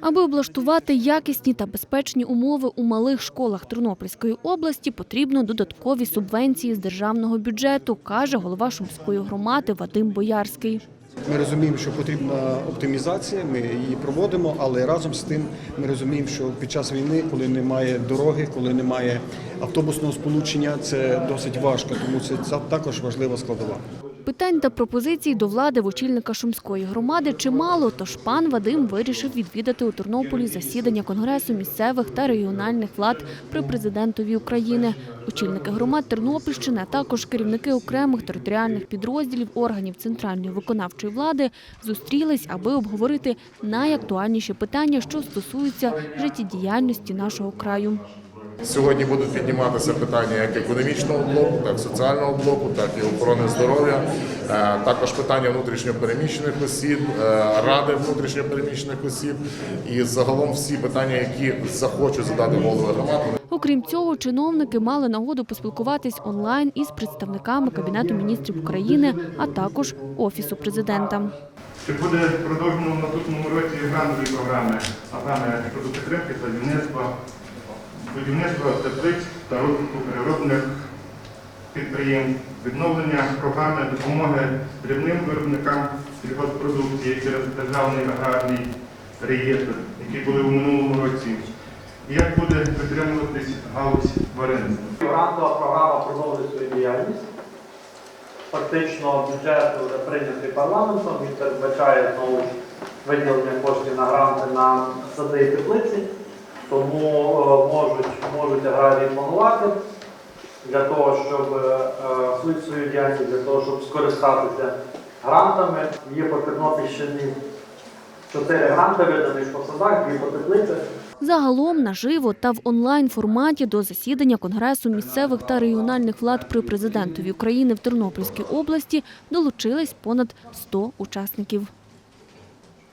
Аби облаштувати якісні та безпечні умови у малих школах Тернопільської області, потрібно додаткові субвенції з державного бюджету, каже голова Шумської громади Вадим Боярський. Ми розуміємо, що потрібна оптимізація, ми її проводимо, але разом з тим ми розуміємо, що під час війни, коли немає дороги, коли немає автобусного сполучення, це досить важко, тому це також важлива складова. Питань та пропозицій до влади в очільника Шумської громади чимало, тож пан Вадим вирішив відвідати у Тернополі засідання Конгресу місцевих та регіональних влад при президентові України. Очільники громад Тернопільщини, а також керівники окремих територіальних підрозділів органів центральної виконавчої влади зустрілись, аби обговорити найактуальніші питання, що стосуються життєдіяльності нашого краю. Сьогодні будуть підніматися питання як економічного блоку, так і соціального блоку, так і охорони здоров'я, Е, також питання внутрішньопереміщених осіб, е, ради внутрішньопереміщених осіб. І загалом всі питання, які захочуть задати голови громад, Окрім цього, чиновники мали нагоду поспілкуватись онлайн із представниками Кабінету міністрів України, а також Офісу президента. Чи буде продовжено в наступному році грантові програми, а саме щодо підтримки садівництва, будівництва теплиць та розвитку переробних підприємств, відновлення програми допомоги дрібним виробникам сільгосппродукції через державний аграрний реєстр, які були у минулому році. І як буде підтримуватись галузь тваринництва? Грантова програма продовжує свою діяльність. Фактично бюджет вже прийнятий парламентом, він передбачає знову виділення коштів на гранти на сади і теплиці, тому е, можуть, можуть аграрії планувати для того, щоб е, е, свою свою діяльність, для того, щоб скористатися грантами. Є по Тернопільщині чотири гранти видані по садах, дві по теплицях. Загалом наживо та в онлайн форматі до засідання Конгресу місцевих та регіональних влад при президентові України в Тернопільській області долучились понад 100 учасників.